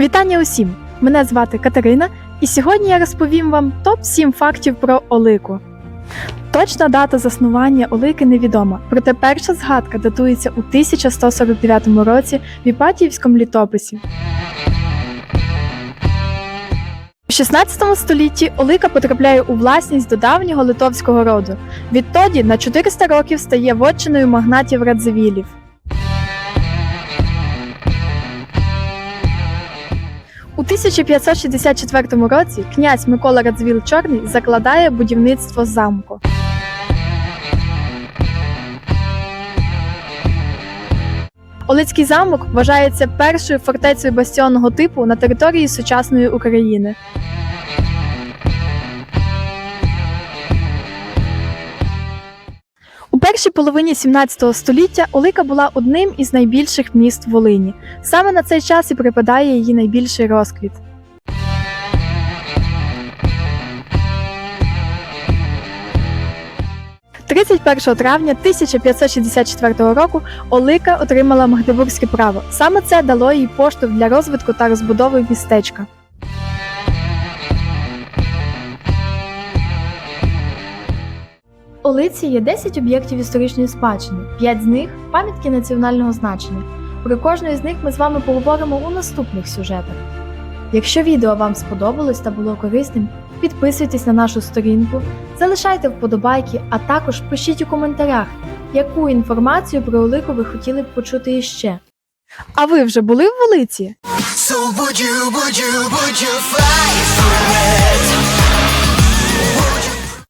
Вітання усім! Мене звати Катерина, і сьогодні я розповім вам топ-7 фактів про Олику. Точна дата заснування Олики невідома, проте перша згадка датується у 1149 році в Іпатіївському літописі. У 16 столітті Олика потрапляє у власність до давнього литовського роду. Відтоді на 400 років стає вотчиною магнатів Радзивілів. У 1564 році князь Микола Радзвіл Чорний закладає будівництво замку. Олицький замок вважається першою фортецею бастіонного типу на території сучасної України. У першій половині 17 століття Олика була одним із найбільших міст Волині. Саме на цей час і припадає її найбільший розквіт. – 31 травня 1564 року Олика отримала Магдебурзьке право. Саме це дало їй поштовх для розвитку та розбудови містечка. Олиці є 10 об'єктів історичної спадщини, 5 з них пам'ятки національного значення. Про кожну з них ми з вами поговоримо у наступних сюжетах. Якщо відео вам сподобалось та було корисним, підписуйтесь на нашу сторінку, залишайте вподобайки, а також пишіть у коментарях, яку інформацію про Олику ви хотіли б почути іще. А ви вже були в Волиці? So would you, would you, would you fly